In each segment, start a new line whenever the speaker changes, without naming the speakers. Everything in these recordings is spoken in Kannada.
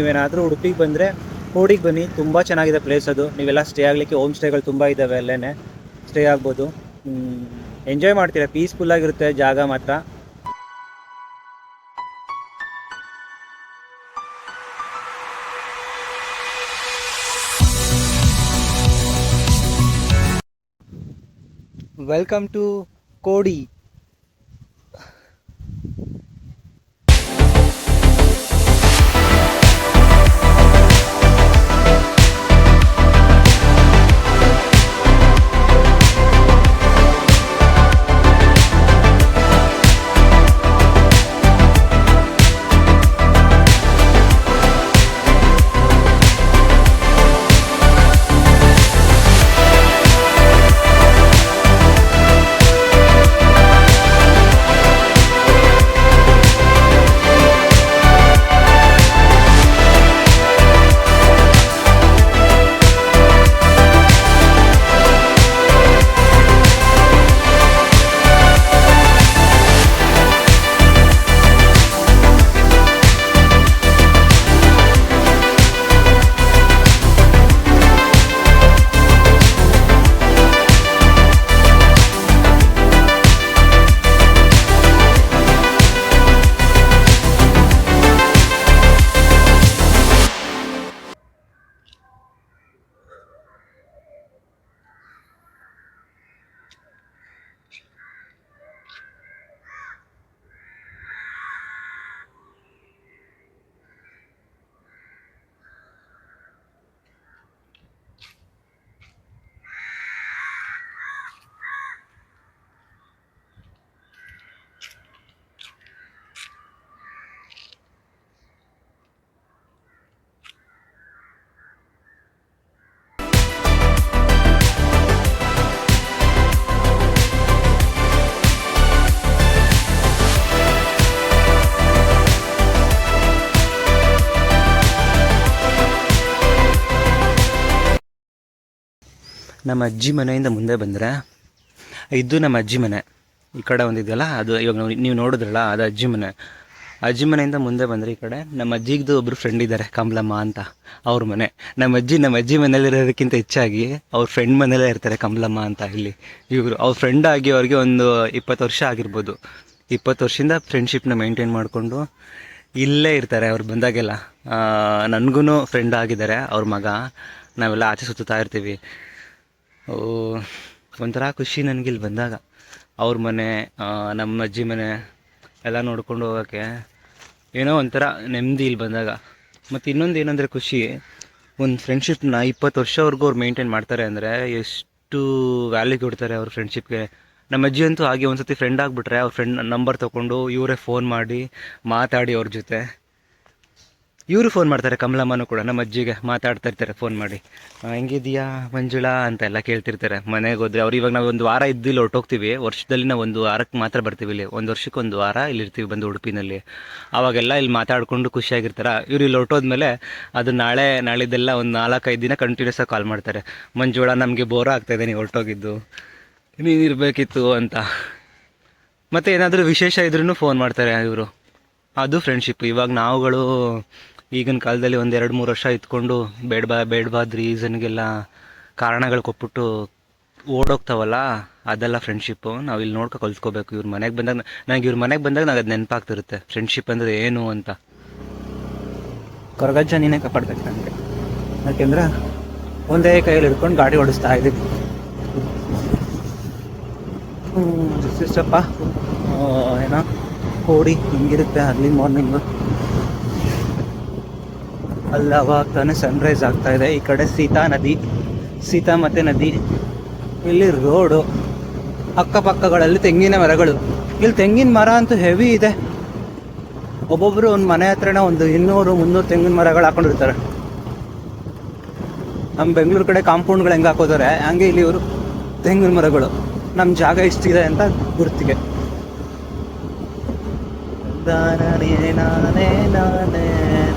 ನೀವೇನಾದರೂ ಉಡುಪಿಗೆ ಬಂದರೆ ಕೋಡಿಗೆ ಬನ್ನಿ. ತುಂಬ ಚೆನ್ನಾಗಿದೆ ಪ್ಲೇಸ್ ಅದು. ನೀವೆಲ್ಲ ಸ್ಟೇ ಆಗಲಿಕ್ಕೆ ಹೋಮ್ ಸ್ಟೇಗಳು ತುಂಬ ಇದ್ದಾವೆ ಅಲ್ಲೇ ಸ್ಟೇ ಆಗ್ಬೋದು. ಎಂಜಾಯ್ ಮಾಡ್ತೀರಾ? ಪೀಸ್ಫುಲ್ ಆಗಿರುತ್ತೆ ಜಾಗ ಮಾತ್ರ. ವೆಲ್ಕಮ್ ಟು ಕೋಡಿ ನಮ್ಮ ಅಜ್ಜಿ ಮನೆಯಿಂದ ಮುಂದೆ ಬಂದರೆ, ಇದು ನಮ್ಮ ಅಜ್ಜಿ ಮನೆ. ಈ ಕಡೆ ಒಂದಿದೆಯಲ್ಲ ಅದು ಇವಾಗ ನಾವು ನೋಡಿದ್ರಲ್ಲ, ಅದು ಅಜ್ಜಿ ಮನೆ. ಅಜ್ಜಿ ಮನೆಯಿಂದ ಮುಂದೆ ಬಂದರೆ ಈ ಕಡೆ ನಮ್ಮ ಅಜ್ಜಿಗ್ದು ಒಬ್ಬರು ಫ್ರೆಂಡ್ ಇದ್ದಾರೆ ಕಮಲಮ್ಮ ಅಂತ. ಅವ್ರ ಮನೆ. ನಮ್ಮ ಅಜ್ಜಿ ನಮ್ಮ ಅಜ್ಜಿ ಮನೇಲಿರೋದಕ್ಕಿಂತ ಹೆಚ್ಚಾಗಿ ಅವ್ರ ಫ್ರೆಂಡ್ ಮನೇಲೇ ಇರ್ತಾರೆ, ಕಮಲಮ್ಮ ಅಂತ ಇಲ್ಲಿ. ಇವರು, ಅವ್ರ ಫ್ರೆಂಡ್ ಆಗಿ ಅವ್ರಿಗೆ ಒಂದು ಇಪ್ಪತ್ತು ವರ್ಷ ಆಗಿರ್ಬೋದು. ಇಪ್ಪತ್ತು ವರ್ಷದಿಂದ ಫ್ರೆಂಡ್ಶಿಪ್ನ ಮೇಂಟೈನ್ ಮಾಡಿಕೊಂಡು ಇಲ್ಲೇ ಇರ್ತಾರೆ ಅವ್ರು ಬಂದಾಗೆಲ್ಲ. ನನಗೂ ಫ್ರೆಂಡ್ ಆಗಿದ್ದಾರೆ, ಅವ್ರ ಮಗ. ನಾವೆಲ್ಲ ಆಚೆ ಸುತ್ತಾ ಇರ್ತೀವಿ. ಒಂಥರ ಖುಷಿ ನನಗೆ ಇಲ್ಲಿ ಬಂದಾಗ. ಅವ್ರ ಮನೆ ನಮ್ಮ ಅಜ್ಜಿ ಮನೆ ಎಲ್ಲ ನೋಡ್ಕೊಂಡು ಹೋಗೋಕ್ಕೆ ಏನೋ ಒಂಥರ ನೆಮ್ಮದಿ ಇಲ್ಲಿ ಬಂದಾಗ. ಮತ್ತು ಇನ್ನೊಂದು ಏನಂದರೆ ಖುಷಿ, ಒಂದು ಫ್ರೆಂಡ್ಶಿಪ್ನ ಇಪ್ಪತ್ತು ವರ್ಷವರೆಗೂ ಅವ್ರು ಮೇಂಟೈನ್ ಮಾಡ್ತಾರೆ ಅಂದರೆ ಎಷ್ಟು ವ್ಯಾಲ್ಯೂ ಕೊಡ್ತಾರೆ ಅವ್ರ ಫ್ರೆಂಡ್ಶಿಪ್ಗೆ ನಮ್ಮ ಅಜ್ಜಿ ಅಂತೂ ಹಾಗೆ ಒಂದು ಸತಿ ಫ್ರೆಂಡ್ ಆಗಿಬಿಟ್ರೆ ಅವ್ರ ಫ್ರೆಂಡ್ ನಂಬರ್ ತೊಗೊಂಡು ಇವರೇ ಫೋನ್ ಮಾಡಿ ಮಾತಾಡಿ ಅವ್ರ ಜೊತೆ. ಇವರು ಫೋನ್ ಮಾಡ್ತಾರೆ, ಕಮಲಮ್ಮನೂ ಕೂಡ. ನಮ್ಮ ಅಜ್ಜಿಗೆ ಮಾತಾಡ್ತಾ ಇರ್ತಾರೆ ಫೋನ್ ಮಾಡಿ. ಹೆಂಗಿದ್ಯಾ ಮಂಜುಳಾ? ಅಂತ ಎಲ್ಲ ಕೇಳ್ತಿರ್ತಾರೆ ಮನೆಗೆ ಹೋದ್ರೆ. ಅವ್ರು ಇವಾಗ ನಾವು ಒಂದು ವಾರ ಇದ್ದು ಇಲ್ಲಿ ಹೊರ್ಟೋಗ್ತೀವಿ. ವರ್ಷದಲ್ಲಿ ನಾವು ಒಂದು ವಾರಕ್ಕೆ ಮಾತ್ರ ಬರ್ತೀವಿ ಇಲ್ಲಿ. ಒಂದು ವರ್ಷಕ್ಕೆ ಒಂದು ವಾರ ಇಲ್ಲಿ ಇರ್ತೀವಿ ಬಂದು ಉಡುಪಿನಲ್ಲಿ. ಆವಾಗೆಲ್ಲ ಇಲ್ಲಿ ಮಾತಾಡ್ಕೊಂಡು ಖುಷಿಯಾಗಿರ್ತಾರೆ. ಇವ್ರು ಇಲ್ಲಿ ಹೊರಟೋದ್ಮೇಲೆ ಅದು ನಾಳೆ, ನಾಳಿದ್ದೆಲ್ಲ ಒಂದು ನಾಲ್ಕೈದು ದಿನ ಕಂಟಿನ್ಯೂಸ್ ಆಗಿ ಕಾಲ್ ಮಾಡ್ತಾರೆ. ಮಂಜುಳಾ, ನಮಗೆ ಬೋರ್ ಆಗ್ತಾಯಿದೆ ನೀವು ಹೊರಟೋಗಿದ್ದು. ನೀನು ಇರಬೇಕಿತ್ತು ಅಂತ. ಮತ್ತು ಏನಾದರೂ ವಿಶೇಷ ಇದ್ರೂ ಫೋನ್ ಮಾಡ್ತಾರೆ ಇವರು. ಅದು ಫ್ರೆಂಡ್ಶಿಪ್ ಇವಾಗ ನಾವುಗಳು ಈಗಿನ ಕಾಲದಲ್ಲಿ ಒಂದು ಎರಡು ಮೂರು ವರ್ಷ ಇದ್ಕೊಂಡು ಬೇಡಬಾ ಬೇಡಬಾದ ರೀಸನ್ಗೆಲ್ಲ ಕಾರಣಗಳು ಕೊಟ್ಬಿಟ್ಟು ಓಡೋಗ್ತಾವಲ್ಲ, ಅದೆಲ್ಲ ಫ್ರೆಂಡ್ಶಿಪ್ಪು ನಾವು ಇಲ್ಲಿ ನೋಡ್ಕೊ ಕಲ್ತ್ಕೋಬೇಕು ಇವ್ರ ಮನೆಗೆ ಬಂದಾಗ ನನಗೆ ಇವ್ರ ಮನೆಗೆ ಬಂದಾಗ ನನಗೆ ಅದು ನೆನಪಾಗ್ತಿರುತ್ತೆ. ಫ್ರೆಂಡ್ಶಿಪ್ ಅಂದರೆ ಏನು ಅಂತ. ಕೊರಗಜ್ಜ ನೀನೇ ಕಾಪಾಡ್ಬೇಕು ನನಗೆ ಯಾಕೆಂದ್ರೆ ಒಂದೇ ಕೈಯಲ್ಲಿ ಹಿಡ್ಕೊಂಡು ಗಾಡಿ ಓಡಿಸ್ತಾ ಇದ್ದೀವಿ ಸಿಸ್ಟಪ್ಪ. ಏನೋ ಕೋಡಿ ಹಿಂಗಿರುತ್ತೆ ಅರ್ಲಿ ಮಾರ್ನಿಂಗು ಅಲ್ಲಿ ಅವಾಗ ತಾನೇ ಸನ್ರೈಸ್ ಆಗ್ತಾ ಇದೆ. ಈ ಕಡೆ ಸೀತಾ ನದಿ, ಸೀತಾ ಮತ್ತೆ ನದಿ. ಇಲ್ಲಿ ರೋಡು ಅಕ್ಕಪಕ್ಕಗಳಲ್ಲಿ ತೆಂಗಿನ ಮರಗಳು. ಇಲ್ಲಿ ತೆಂಗಿನ ಮರ ಅಂತೂ ಹೆವಿ ಇದೆ. ಒಬ್ಬೊಬ್ರು ಒಂದು ಮನೆ ಹತ್ರನೇ ಒಂದು ಇನ್ನೂರು, ಮುನ್ನೂರು ತೆಂಗಿನ ಮರಗಳು ಹಾಕೊಂಡಿರ್ತಾರೆ. ನಮ್ಮ ಬೆಂಗಳೂರು ಕಡೆ ಕಾಂಪೌಂಡ್ಗಳು ಹೆಂಗೆ ಹಾಕೋದಾರೆ, ಹಂಗೆ ಇಲ್ಲಿ ಇವರು ತೆಂಗಿನ ಮರಗಳು. ನಮ್ಮ ಜಾಗ ಇಷ್ಟಿದೆ ಅಂತ ಗುರುತಿಗೆ. ನಾನೇ ನಾನೇ ನಾನೇ.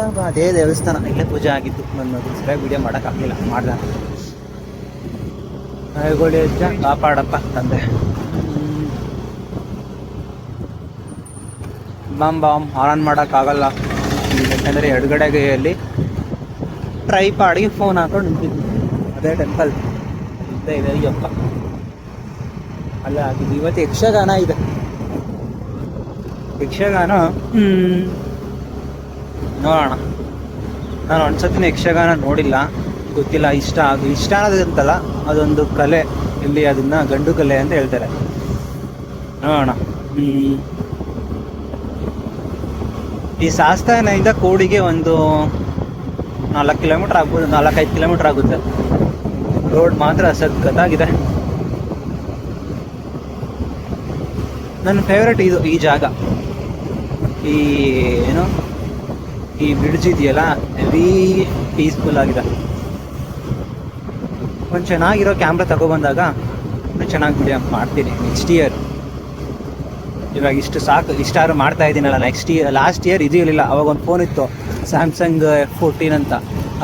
ತಂದಾನೆ ಅದೇ ದೇವಸ್ಥಾನ. ಇಲ್ಲೇ ಪೂಜೆ ಆಗಿತ್ತು. ನನ್ನ ಸರಿಯಾಗಿ ವಿಡಿಯೋ ಮಾಡೋಕ್ಕಾಗಲಿಲ್ಲ ಮಾಡ್ದೆ. ಹೆಚ್ಚ ಕಾಪಾಡಪ್ಪ ತಂದೆ. ಬಾಮ್ ಬಾಮ್ ಆನ್ ಮಾಡೋಕ್ಕಾಗಲ್ಲ ಯಾಕಂದರೆ ಎಡಗಡೆಗೆಯಲ್ಲಿ ಟ್ರೈ ಪಾಡಿಗೆ ಫೋನ್ ಹಾಕೊಂಡು ನಿಂತಿದ್ವಿ. ಅದೇ ಟೆಂಪಲ್ ಇದೆ, ಅಯ್ಯಪ್ಪ. ಅಲ್ಲ ಆಗಿದ್ದು ಇವತ್ತು ಯಕ್ಷಗಾನ ಇದೆ. ಯಕ್ಷಗಾನ ನೋಡೋಣ. ನಾನು ಒಂದ್ಸತಿನ ಯಕ್ಷಗಾನ ನೋಡಿಲ್ಲ. ಗೊತ್ತಿಲ್ಲ, ಇಷ್ಟ ಅದು ಇಷ್ಟ ಅನ್ನೋದಂತಲ್ಲ ಅದೊಂದು ಕಲೆ ಇಲ್ಲಿ ಅದನ್ನ ಗಂಡು ಕಲೆ ಅಂತ ಹೇಳ್ತಾರೆ. ನೋಡೋಣ. ಈ ಸಾಸ್ತಾನದಿಂದ ಕೋಡಿಗೆ ಒಂದು ನಾಲ್ಕು ಕಿಲೋಮೀಟರ್ ಆಗ್ಬೋದು, ನಾಲ್ಕೈದು ಕಿಲೋಮೀಟರ್ ಆಗುತ್ತೆ. ರೋಡ್ ಮಾತ್ರ ಸಖತ್ತಾಗಿದೆ. ನನ್ನ ಫೇವ್ರೆಟ್ ಇದು ಈ ಜಾಗ. ಈ ಏನು? ಈ ಬ್ರಿಡ್ಜ್ ಇದೆಯಲ್ಲ ಹೆವಿ ಪೀಸ್ಫುಲ್ ಆಗಿದೆ. ಒಂದು ಚೆನ್ನಾಗಿರೋ ಕ್ಯಾಮ್ರಾ ತಗೊಬಂದಾಗ ಇನ್ನೂ ಚೆನ್ನಾಗಿ ವಿಡಿಯೋ ಮಾಡ್ತೀನಿ ನೆಕ್ಸ್ಟ್ ಇಯರ್ ಇವಾಗ ಇಷ್ಟು ಸಾಕು, ಇಷ್ಟಾದ್ರು ಮಾಡ್ತಾ ಇದ್ದೀನಲ್ಲ ನೆಕ್ಸ್ಟ್ ಇಯರ್ ಲಾಸ್ಟ್ ಇಯರ್ ಇದು ಇರಲಿಲ್ಲ, ಅವಾಗ ಒಂದು ಫೋನ್ ಇತ್ತು ಸ್ಯಾಮ್ಸಂಗ್ ಎಫ್ ಫೋರ್ಟೀನ್ ಅಂತ.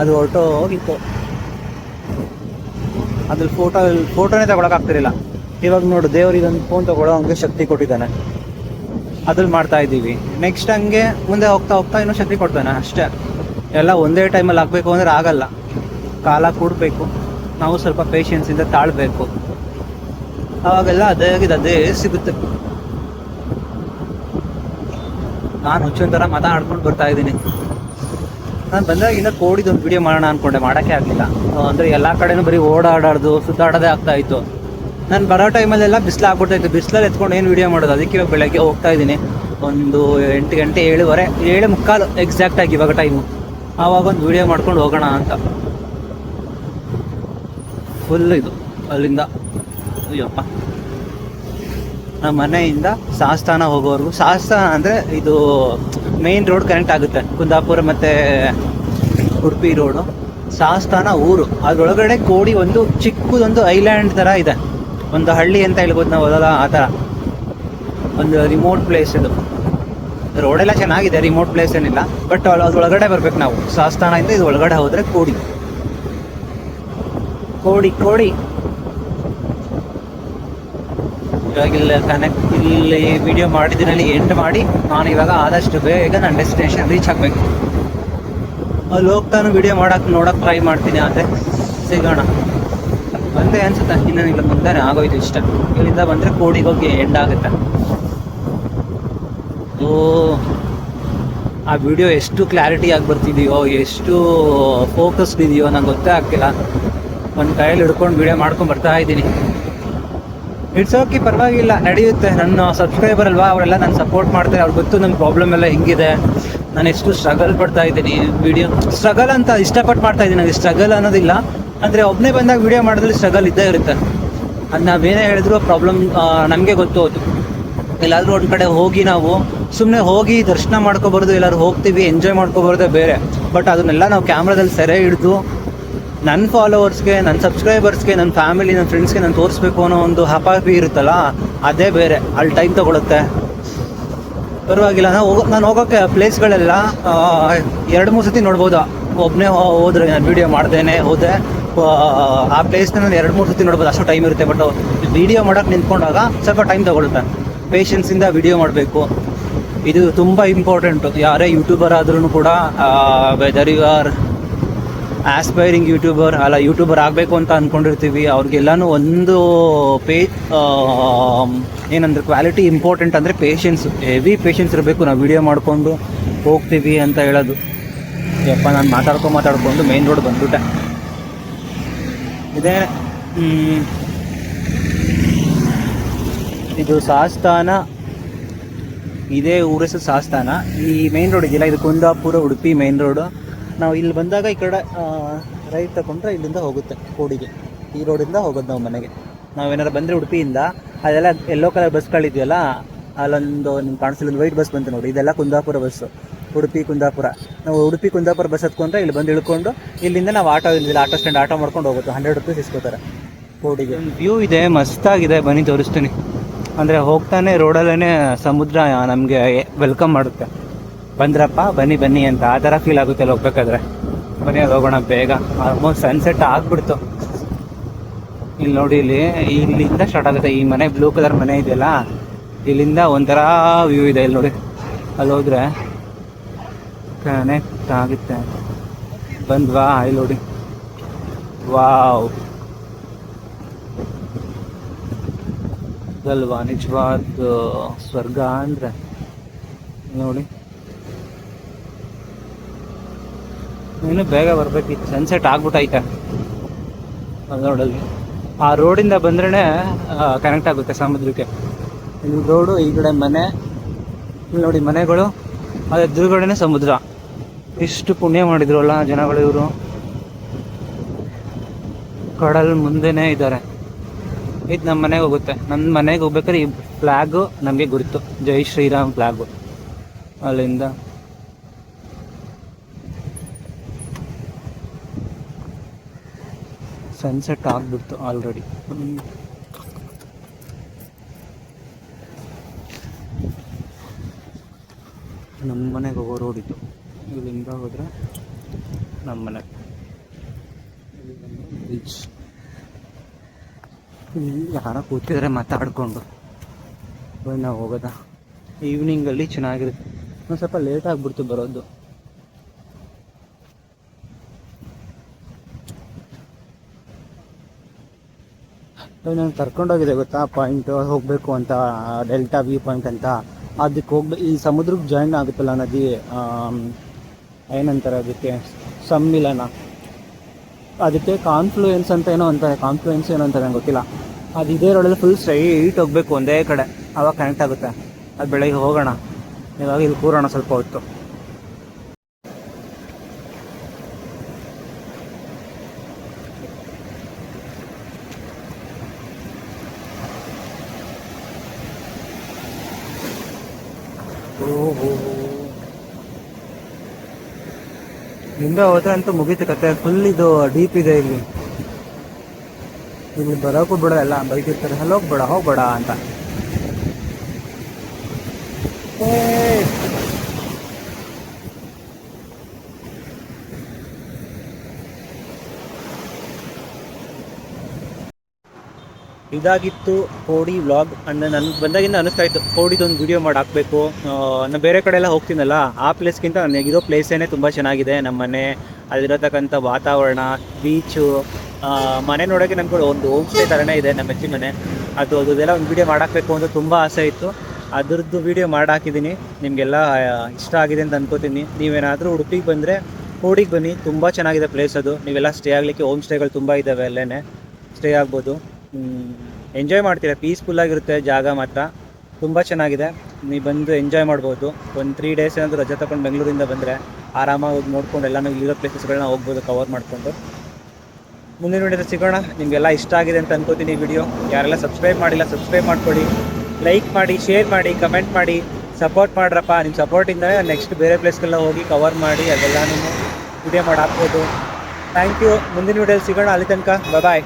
ಅದು ಹೊರಟು ಹೋಗಿತ್ತು. ಅದ್ರಲ್ಲಿ ಫೋಟೋ ಫೋಟೋನೇ ತಗೊಳಕ್ಕಾಗ್ತಿರಲಿಲ್ಲ ಇವಾಗ ನೋಡು, ದೇವ್ರು ಇದೊಂದು ಫೋನ್ ತಗೊಳ್ಳೋ ಹಂಗೆ ಶಕ್ತಿ ಕೊಟ್ಟಿದ್ದಾನೆ. ಅದ್ರಲ್ಲಿ ಮಾಡ್ತಾ ಇದ್ದೀವಿ. ನೆಕ್ಸ್ಟ್ ಹಂಗೆ ಮುಂದೆ ಹೋಗ್ತಾ ಹೋಗ್ತಾ ಇನ್ನೂ ಶಕ್ತಿ ಕೊಡ್ತಾನೆ ಅಷ್ಟೇ. ಎಲ್ಲ ಒಂದೇ ಟೈಮಲ್ಲಿ ಆಗಬೇಕು ಅಂದ್ರೆ ಆಗಲ್ಲ. ಕಾಲ ಕೂಡಬೇಕು. ನಾವು ಸ್ವಲ್ಪ ಪೇಷನ್ಸಿಂದ ತಾಳ್ಬೇಕು. ಅವಾಗೆಲ್ಲ ಅದೇ ಅದೇ ಸಿಗುತ್ತೆ. ನಾನು ಹುಚ್ಚೊಂಥರ ಥರ ಮಾತಾಡ್ಕೊಂಡು ಬರ್ತಾ ಇದ್ದೀನಿ. ನಾನು ಬಂದಾಗ ಬಂದಾಗಿಂದ ಕೋಡಿದೊಂದು ವಿಡಿಯೋ ಮಾಡೋಣ ಅನ್ಕೊಂಡೆ. ಮಾಡೋಕ್ಕೆ ಆಗಲಿಲ್ಲ. ಅಂದರೆ ಎಲ್ಲ ಕಡೆನೂ ಬರೀ ಓಡಾಡೋದು ಸುತ್ತಾಡೋದೇ ಆಗ್ತಾ ಇತ್ತು. ನಾನು ಬರೋ ಟೈಮಲ್ಲೆಲ್ಲ ಬಿಸಿಲು ಆಗ್ಬಿಡ್ತಾಯಿತ್ತು ಬಿಸಿಲಲ್ಲಿ ಎತ್ಕೊಂಡು ಏನು ವೀಡಿಯೋ ಮಾಡೋದು? ಅದಕ್ಕೆ ಇವಾಗ ಬೆಳಗ್ಗೆ ಹೋಗ್ತಾ ಇದ್ದೀನಿ. ಒಂದು ಎಂಟು ಗಂಟೆ ಏಳುವರೆ, ಏಳು ಮುಕ್ಕಾಲು ಎಕ್ಸಾಕ್ಟಾಗಿ ಇವಾಗ ಟೈಮು ಆವಾಗ ಒಂದು ವಿಡಿಯೋ ಮಾಡ್ಕೊಂಡು ಹೋಗೋಣ ಅಂತ. ಫುಲ್ ಇದು. ಅಲ್ಲಿಂದ. ಅಯ್ಯಪ್ಪ. ನಮ್ಮ ಮನೆಯಿಂದ ಸಾಸ್ತಾನ ಹೋಗೋವರೆಗೂ. ಸಾಸ್ತಾನ ಅಂದರೆ ಇದು ಮೇನ್ ರೋಡ್ ಕನೆಕ್ಟ್ ಆಗುತ್ತೆ. ಕುಂದಾಪುರ ಮತ್ತು ಉಡುಪಿ ರೋಡು ಶಾಸ್ತಾನ ಊರು. ಅದರೊಳಗಡೆ ಕೋಡಿ ಒಂದು ಚಿಕ್ಕದೊಂದು ಐಲ್ಯಾಂಡ್ ಥರ ಇದೆ. ಒಂದು ಹಳ್ಳಿ ಅಂತ ಹೇಳ್ಬೋದು ನಾವು, ಅದಲ್ಲ, ಆ ಥರ. ಒಂದು ರಿಮೋಟ್ ಪ್ಲೇಸ್ ಇದು. ರೋಡೆಲ್ಲ ಚೆನ್ನಾಗಿದೆ ರಿಮೋಟ್ ಪ್ಲೇಸ್ ಏನಿಲ್ಲ. ಬಟ್ ಅದ್ರೊಳಗಡೆ ಬರ್ಬೇಕು ನಾವು. ಶಾಸ್ತಾನದಿಂದ ಇದು ಒಳಗಡೆ ಹೋದರೆ ಕೋಡಿ. ಕೋಡಿ ಕೋಡಿ. ಇವಾಗ ಇಲ್ಲ ಕನೆಕ್ಟ್ ಇಲ್ಲಿ ವಿಡಿಯೋ ಮಾಡಿದ್ರಲ್ಲಿ ಎಂಡ್ ಮಾಡಿ, ನಾನು ಇವಾಗ ಆದಷ್ಟು ಬೇಗ ನನ್ನ ಡೆಸ್ಟಿನೇಷನ್ ರೀಚ್ ಆಗಬೇಕು. ಅಲ್ಲಿ ಹೋಗ್ತಾನು ವಿಡಿಯೋ ಮಾಡೋಕೆ ನೋಡಕ್ಕೆ ಟ್ರೈ ಮಾಡ್ತೀನಿ ಆದರೆ ಸಿಗೋಣ. ಬಂದೆ ಅನ್ಸುತ್ತೆ. ಇನ್ನೇನಿಲ್ಲ ಮುಂದೆನೇ ಆಗೋಯ್ತು ಇಷ್ಟ. ಇಲ್ಲಿಂದ ಬಂದರೆ ಕೋಡಿಗೆ ಹೋಗಿ ಎಂಡ್ ಆಗುತ್ತೆ. ಓ ಆ ವಿಡಿಯೋ ಎಷ್ಟು ಕ್ಲಾರಿಟಿ ಆಗಿ ಬರ್ತಿದೆಯೋ, ಎಷ್ಟು ಫೋಕಸ್ಡ್ ಇದೆಯೋ ನಂಗೆ ಗೊತ್ತೇ ಆಗ್ತಿಲ್ಲ. ಒಂದು ಕೈಯಲ್ಲಿ ಹಿಡ್ಕೊಂಡು ವಿಡಿಯೋ ಮಾಡ್ಕೊಂಡು ಬರ್ತಾ ಇದ್ದೀನಿ. ಇಟ್ಸ್ ಓಕೆ ಪರವಾಗಿಲ್ಲ, ನಡೆಯುತ್ತೆ. ನನ್ನ ಸಬ್ಸ್ಕ್ರೈಬರ್ ಅಲ್ವಾ, ಅವರೆಲ್ಲ ನಾನು ಸಪೋರ್ಟ್ ಮಾಡ್ತಾರೆ. ಅವ್ರಿಗೆ ಗೊತ್ತು ನನ್ನ ಪ್ರಾಬ್ಲಮ್ ಎಲ್ಲ ಹೆಂಗಿದೆ. ನಾನು ಎಷ್ಟು ಸ್ಟ್ರಗಲ್ ಪಡ್ತಾ ಇದ್ದೀನಿ ವಿಡಿಯೋ ಸ್ಟ್ರಗಲ್ ಅಂತ ಇಷ್ಟಪಟ್ಟು ಮಾಡ್ತಾ ಇದ್ದೀನಿ. ನನಗೆ ಸ್ಟ್ರಗಲ್ ಅನ್ನೋದಿಲ್ಲ. ಅಂದರೆ ಒಬ್ಬನೇ ಬಂದಾಗ ವಿಡಿಯೋ ಮಾಡಿದ್ರೆ ಸ್ಟ್ರಗಲ್ ಇದ್ದೇ ಇರುತ್ತೆ. ಅದು ನಾವೇನೇ ಹೇಳಿದ್ರು ಪ್ರಾಬ್ಲಮ್ ನಮಗೆ ಗೊತ್ತು ಹೋಯ್ತು ಎಲ್ಲಾದರೂ ಒಂದು ಕಡೆ ಹೋಗಿ ನಾವು ಸುಮ್ಮನೆ ಹೋಗಿ ದರ್ಶನ ಮಾಡ್ಕೊಬಾರ್ದು, ಎಲ್ಲರೂ ಹೋಗ್ತೀವಿ ಎಂಜಾಯ್ ಮಾಡ್ಕೊಬಾರ್ದೇ ಬೇರೆ. ಬಟ್ ಅದನ್ನೆಲ್ಲ ನಾವು ಕ್ಯಾಮ್ರಾದಲ್ಲಿ ಸೆರೆ ಹಿಡಿದು ನನ್ನ ಫಾಲೋವರ್ಸ್ಗೆ ನನ್ನ ಸಬ್ಸ್ಕ್ರೈಬರ್ಸ್ಗೆ ನನ್ನ ಫ್ಯಾಮಿಲಿ ನನ್ನ ಫ್ರೆಂಡ್ಸ್ಗೆ ನಾನು ತೋರಿಸ್ಬೇಕು ಅನ್ನೋ ಒಂದು ಹಪಾಪಿ ಇರುತ್ತಲ್ಲ, ಅದೇ ಬೇರೆ. ಅಲ್ಲಿ ಟೈಮ್ ತಗೊಳುತ್ತೆ. ಪರವಾಗಿಲ್ಲ ನಾನು ಹೋಗೋ, ನಾನು ಹೋಗೋಕ್ಕೆ ಪ್ಲೇಸ್ಗಳೆಲ್ಲ ಎರಡು, ಮೂರು ಸತಿ ನೋಡ್ಬೋದು? ಒಬ್ಬನೇ ಹೋದ್ರೆ, ನಾನು ವೀಡಿಯೋ ಮಾಡ್ದೇನೆ ಹೋದೆ ಆ, ಪ್ಲೇಸ್ನ ನಾನು ಎರಡು ಮೂರು ಸತಿ ನೋಡ್ಬೋದು ಅಷ್ಟು ಟೈಮ್ ಇರುತ್ತೆ. ಬಟ್ ವಿಡಿಯೋ ಮಾಡೋಕೆ ನಿಂತ್ಕೊಂಡಾಗ ಸ್ವಲ್ಪ ಟೈಮ್ ತಗೊಳುತ್ತೆ. ಪೇಷನ್ಸಿಂದ ವಿಡಿಯೋ ಮಾಡಬೇಕು. ಇದು ತುಂಬ ಇಂಪಾರ್ಟೆಂಟು ಯಾರೇ ಯೂಟ್ಯೂಬರ್ ಆದ್ರೂ ಕೂಡ whether you are aspiring YouTuber ಅಲ್ಲ ಯೂಟ್ಯೂಬರ್ ಆಗಬೇಕು ಅಂತ ಅಂದ್ಕೊಂಡಿರ್ತೀವಿ ಅವ್ರಿಗೆಲ್ಲನೂ ಒಂದು ಪೇ ಏನಂದ್ರೆ ಕ್ವಾಲಿಟಿ ಇಂಪಾರ್ಟೆಂಟ್ ಅಂದರೆ ಪೇಷನ್ಸ್ ಹೆವಿ ಪೇಷನ್ಸ್ ಇರಬೇಕು. ನಾವು ವಿಡಿಯೋ ಮಾಡಿಕೊಂಡು ಹೋಗ್ತೀವಿ ಅಂತ ಹೇಳೋದು. ಯಪ್ಪ ನಾನು ಮಾತಾಡ್ಕೊಂಡು ಮಾತಾಡ್ಕೊಂಡು ಮೇನ್ ರೋಡ್ ಬಂದ್ಬಿಟ್ಟೆ. ಇದೇ. ಇದು ಸಾಸ್ತಾನ. ಇದೇ ಊರ ಹೆಸರು ಸಾಸ್ತಾನ. ಈ ಮೇನ್ ರೋಡ್ ಇದೆಯಲ್ಲ, ಇದು ಕುಂದಾಪುರ, ಉಡುಪಿ ಮೇನ್ ರೋಡು ನಾವು ಇಲ್ಲಿ ಬಂದಾಗ ಈ ಕಡೆ ರೈಟ್ ತಗೊಂಡ್ರೆ ಇಲ್ಲಿಂದ ಹೋಗುತ್ತೆ, ಕೋಡಿಗೆ. ಈ ರೋಡಿಂದ ಹೋಗೋದು ನಾವು ಮನೆಗೆ. ನಾವೇನಾರು ಬಂದರೆ ಉಡುಪಿಯಿಂದ ಅದೆಲ್ಲ ಎಲ್ಲೋ ಕಲರ್ ಬಸ್ಗಳಿದೆಯಲ್ಲ ಅಲ್ಲೊಂದು ನಿಮ್ಗೆ ಕಾಣಿಸಲ್ಲ ಒಂದು ವೈಟ್ ಬಸ್ ಬಂತು ನೋಡಿ, ಇದೆಲ್ಲ ಕುಂದಾಪುರ ಬಸ್ಸು ಉಡುಪಿ, ಕುಂದಾಪುರ. ನಾವು ಉಡುಪಿ, ಕುಂದಾಪುರ ಬಸ್ ಹತ್ಕೊಂಡ್ರೆ ಇಲ್ಲಿ ಬಂದು ಇಳ್ಕೊಂಡು ಇಲ್ಲಿಂದ ನಾವು ಆಟೋ, ಇಲ್ಲಿ ಆಟೋ ಸ್ಟ್ಯಾಂಡ್ ಆಟೋ ಮಾಡ್ಕೊಂಡು ಹೋಗುತ್ತೆ. ಹಂಡ್ರೆಡ್ ರುಪೀಸ್ ಇಸ್ಕೋತಾರೆ ಒಂದು ವ್ಯೂ ಇದೆ, ಮಸ್ತಾಗಿದೆ. ಬನ್ನಿ, ತೋರಿಸ್ತೀನಿ. ಅಂದರೆ ಹೋಗ್ತಾನೆ ರೋಡಲ್ಲೇ ಸಮುದ್ರ ನಮಗೆ ವೆಲ್ಕಮ್ ಮಾಡುತ್ತೆ. ಬಂದ್ರಪ್ಪ, ಬನ್ನಿ ಬನ್ನಿ ಅಂತ ಆ ಥರ ಫೀಲ್ ಆಗುತ್ತೆ ಅಲ್ಲಿ ಹೋಗ್ಬೇಕಾದ್ರೆ. ಬನ್ನಿ, ಅಲ್ಲಿ ಹೋಗೋಣ ಬೇಗ. ಆಲ್ಮೋಸ್ಟ್ ಸನ್ಸೆಟ್ ಆಗ್ಬಿಡ್ತು. ಇಲ್ಲಿ ನೋಡಿ, ಇಲ್ಲಿ, ಇಲ್ಲಿಂದ ಸ್ಟಾರ್ಟ್ ಆಗುತ್ತೆ. ಈ ಮನೆ ಬ್ಲೂ ಕಲರ್ ಮನೆ ಇದೆಯಲ್ಲ, ಇಲ್ಲಿಂದ ಒಂಥರ ವ್ಯೂ ಇದೆ ಇಲ್ಲಿ ನೋಡಿ. ಅಲ್ಲಿ ಹೋದ್ರೆ ಕನೆಕ್ಟ್ ಆಗುತ್ತೆ ಬಂದ್ವಾ ಇಲ್ಲಿ ನೋಡಿ. ವಾವ್. ಅಲ್ವಾ ನಿಜವಾದ ಸ್ವರ್ಗ ಅಂದ್ರೆ? ನೋಡಿ. ಇನ್ನು ಬೇಗ ಬರ್ಬೇಕಿತ್ತು ಸನ್ಸೆಟ್ ಆಗ್ಬಿಟ್ಟೈತೆ ನೋಡಲ್ಲಿ. ಆ ರೋಡಿಂದ ಬಂದ್ರೇ ಕನೆಕ್ಟ್ ಆಗುತ್ತೆ ಸಮುದ್ರಕ್ಕೆ. ಇಲ್ಲಿ ರೋಡು ಈ ಕಡೆ ಮನೆ. ಇಲ್ಲಿ ನೋಡಿ ಮನೆಗಳು, ಅದೇ ಎದುರುಗಡೆನೆ ಸಮುದ್ರ. ಎಷ್ಟು ಪುಣ್ಯ ಮಾಡಿದ್ರು ಅಲ್ಲ ಜನಗಳು ಇವರು. ಕಡಲ್ ಮುಂದೆನೇ ಇದ್ದಾರೆ. ಇದು ನಮ್ಮ ಮನೆಗೆ ಹೋಗುತ್ತೆ. ನನ್ನ ಮನೆಗೆ ಹೋಗ್ಬೇಕಾದ್ರೆ ಈ ಫ್ಲ್ಯಾಗು ನಮಗೆ ಗುರುತು. ಜೈ ಶ್ರೀರಾಮ್ ಫ್ಲ್ಯಾಗು ಅಲ್ಲಿಂದ. ಸನ್ಸೆಟ್ ಆಗ್ಬಿಡ್ತು ಆಲ್ರೆಡಿ ನಮ್ಮ ಮನೆಗೆ ಹೋಗೋ ರೋಡಿತ್ತು ಇಲ್ಲಿಂದ ಹೋದರೆ ನಮ್ಮ ಮನೆ ಬೀಚ್ ಇಲ್ಲಿ ಯಾರೋ ಕೂತಿದ್ರೆ ಮಾತಾಡ್ಕೊಂಡು. ನಾವು ಹೋಗೋದ? ಈವ್ನಿಂಗಲ್ಲಿ ಚೆನ್ನಾಗಿರುತ್ತೆ. ಒಂದು ಸ್ವಲ್ಪ ಲೇಟ್ ಆಗಿಬಿಡ್ತು ಬರೋದು. ನಾನು ಕರ್ಕೊಂಡೋಗಿದೆ ಗೊತ್ತಾ? ಪಾಯಿಂಟ್ ಹೋಗಬೇಕು ಅಂತ ಡೆಲ್ಟಾ ವ್ಯೂ ಪಾಯಿಂಟ್ ಅಂತ. ಅದಕ್ಕೆ ಹೋಗ್ಬೇಕು ಈ ಸಮುದ್ರಕ್ಕೆ ಜಾಯಿನ್ ಆಗುತ್ತಲ್ಲ ನದಿ ಏನಂತಾರೆ ಅದಕ್ಕೆ? ಸಮ್ಮಿಲನ. ಅದಕ್ಕೆ ಕಾನ್ಫ್ಲೂಯೆನ್ಸ್ ಅಂತ ಏನೋ ಅಂತಾರೆ. ಕಾನ್ಫ್ಲೂಯೆನ್ಸ್ ಏನೋ ಅಂತಾರೆ ಗೊತ್ತಿಲ್ಲ. ಅದು ಇದೇ ರೋಡಲ್ಲಿ ಫುಲ್ ಸ್ಟ್ರೈಟ್ ಹೋಗ್ಬೇಕು ಒಂದೇ ಕಡೆ. ಆವಾಗ ಕನೆಕ್ಟ್ ಆಗುತ್ತೆ. ಅದು ಬೆಳಗ್ಗೆ ಹೋಗೋಣ. ಇವಾಗ ಇಲ್ಲಿ ಕೂರೋಣ ಸ್ವಲ್ಪ ಹೊತ್ತು. ಓಹೋ. ಹಿಂದೆ ಹೋದ್ರೆ ಅಂತೂ ಮುಗೀತು ಕತೆ. ಫುಲ್ ಇದು ಡೀಪ್ ಇದೆ ಇಲ್ಲಿ. ಇಲ್ಲಿ ಬರೋಕ್ಕೂ ಬಿಡ ಎಲ್ಲ ಬೈತಿರ್ತಾರೆ ಅಲ್ಲಿ ಹೋಗ್ಬೇಡ ಹೋಗ್ಬೇಡ ಅಂತ. ಇದಾಗಿತ್ತು ಕೋಡಿ ವ್ಲಾಗ್ ಅಂದರೆ ನನಗೆ ಬಂದಾಗಿಂದ ಅನಿಸ್ತಾ ಇತ್ತು ಕೋಡಿದೊಂದು ವಿಡಿಯೋ ಮಾಡಿ ಹಾಕಬೇಕು. ನಾನು ಬೇರೆ ಕಡೆ ಎಲ್ಲ ಹೋಗ್ತೀನಲ್ಲ, ಆ ಪ್ಲೇಸ್ಗಿಂತ ನನಗಿರೋ ಪ್ಲೇಸೇನೆ ತುಂಬ ಚೆನ್ನಾಗಿದೆ. ನಮ್ಮ ಮನೆ ಅಲ್ಲಿರತಕ್ಕಂಥ ವಾತಾವರಣ ಬೀಚು ಮನೆ ನೋಡೋಕ್ಕೆ ನಮ್ಗೆ ಒಂದು ಹೋಮ್ ಸ್ಟೇ ಥರನೇ ಇದೆ ನಮ್ಮ ಹೆಚ್ಚಿನ ಮನೆ. ಅದು ಅದೆಲ್ಲ ಒಂದು ವಿಡಿಯೋ ಮಾಡಾಕಬೇಕು ಅಂತ ತುಂಬ ಆಸೆ ಇತ್ತು. ಅದ್ರದ್ದು ವಿಡಿಯೋ ಮಾಡಾಕಿದ್ದೀನಿ ನಿಮಗೆಲ್ಲ ಇಷ್ಟ ಆಗಿದೆ ಅಂತ ಅನ್ಕೋತೀನಿ. ನೀವೇನಾದರೂ ಉಡುಪಿಗೆ ಬಂದರೆ ಕೋಡಿಗೆ ಬನ್ನಿ. ತುಂಬ ಚೆನ್ನಾಗಿದೆ ಪ್ಲೇಸ್ ಅದು. ನೀವೆಲ್ಲ ಸ್ಟೇ ಆಗಲಿಕ್ಕೆ ಹೋಮ್ ಸ್ಟೇಗಳು ತುಂಬ ಇದ್ದಾವೆ ಅಲ್ಲೇ ಸ್ಟೇ ಆಗ್ಬೋದು. ಎಂಜಾಯ್ ಮಾಡ್ತೀರಾ? ಪೀಸ್ಫುಲ್ ಆಗಿರುತ್ತೆ ಜಾಗ ಮಾತ್ರ. ತುಂಬ ಚೆನ್ನಾಗಿದೆ. ನೀವು ಬಂದು ಎಂಜಾಯ್ ಮಾಡ್ಬೋದು. ಒಂದು ತ್ರೀ ಡೇಸ್ ಏನಾದರೂ ರಜೆ ತಗೊಂಡು ಬೆಂಗಳೂರಿಂದ ಬಂದರೆ ಆರಾಮಾಗಿ ಹೋಗಿ ನೋಡ್ಕೊಂಡು ಎಲ್ಲನೂ ಇಲ್ಲಿರೋ ಪ್ಲೇಸಸ್ಗಳನ್ನ ಹೋಗ್ಬೋದು ಕವರ್ ಮಾಡಿಕೊಂಡು. ಮುಂದಿನ ವಿಡಿಯೋದಲ್ಲಿ ಸಿಗೋಣ. ನಿಮಗೆಲ್ಲ ಇಷ್ಟ ಆಗಿದೆ ಅಂತ ಅನ್ಕೋತೀನಿ ಈ ವಿಡಿಯೋ ಯಾರೆಲ್ಲ ಸಬ್ಸ್ಕ್ರೈಬ್ ಮಾಡಿಲ್ಲ ಸಬ್ಸ್ಕ್ರೈಬ್ ಮಾಡ್ಕೊಳ್ಳಿ ಲೈಕ್ ಮಾಡಿ ಶೇರ್ ಮಾಡಿ ಕಮೆಂಟ್ ಮಾಡಿ. ಸಪೋರ್ಟ್ ಮಾಡ್ರಪ್ಪ. ನಿಮ್ಮ ಸಪೋರ್ಟಿಂದ ನೆಕ್ಸ್ಟ್ ಬೇರೆ ಪ್ಲೇಸ್ಗೆಲ್ಲ ಹೋಗಿ ಕವರ್ ಮಾಡಿ ಅದೆಲ್ಲನೂ ವಿಡಿಯೋ ಮಾಡಿ ಹಾಕ್ಬೋದು. ಥ್ಯಾಂಕ್ ಯು ಮುಂದಿನ ವಿಡಿಯೋದಲ್ಲಿ ಸಿಗೋಣ ಅಲ್ಲಿ ತನಕ. ಬಾಯ್